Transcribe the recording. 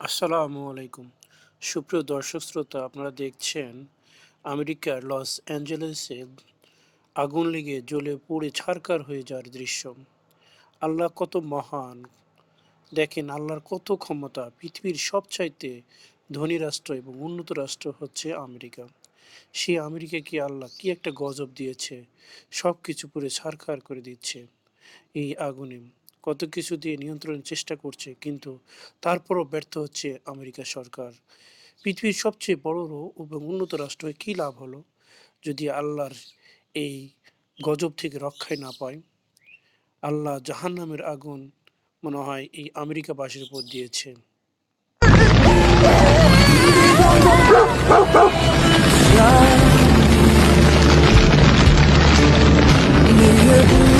আসসালামু আলাইকুম। সুপ্রিয় দর্শক শ্রোতা, আপনারা দেখছেন আমেরিকার লস অ্যাঞ্জেলেসে আগুন লেগে জ্বলে পুড়ে ছারকার হয়ে যাওয়ার দৃশ্য। আল্লাহ কত মহান। দেখেন, আল্লাহর কত ক্ষমতা। পৃথিবীর সবচাইতে ধনী রাষ্ট্র এবং উন্নত রাষ্ট্র হচ্ছে আমেরিকা। সেই আমেরিকাকে আল্লাহ কি একটা গজব দিয়েছে সব কিছু পুরে ছারখার করে দিচ্ছে এই আগুনে। কত কিছু দিয়ে নিয়ন্ত্রণের চেষ্টা করছে, কিন্তু তারপরও ব্যর্থ হচ্ছে আমেরিকা সরকার। পৃথিবীর সবচেয়ে বড় এবং উন্নত রাষ্ট্র কী লাভ হলো? যদি আল্লাহর এই গজব থেকে রক্ষায় না পায়, আল্লাহ জাহান্নামের আগুন মনে হয় এই আমেরিকাবাসীর উপর দিয়েছে।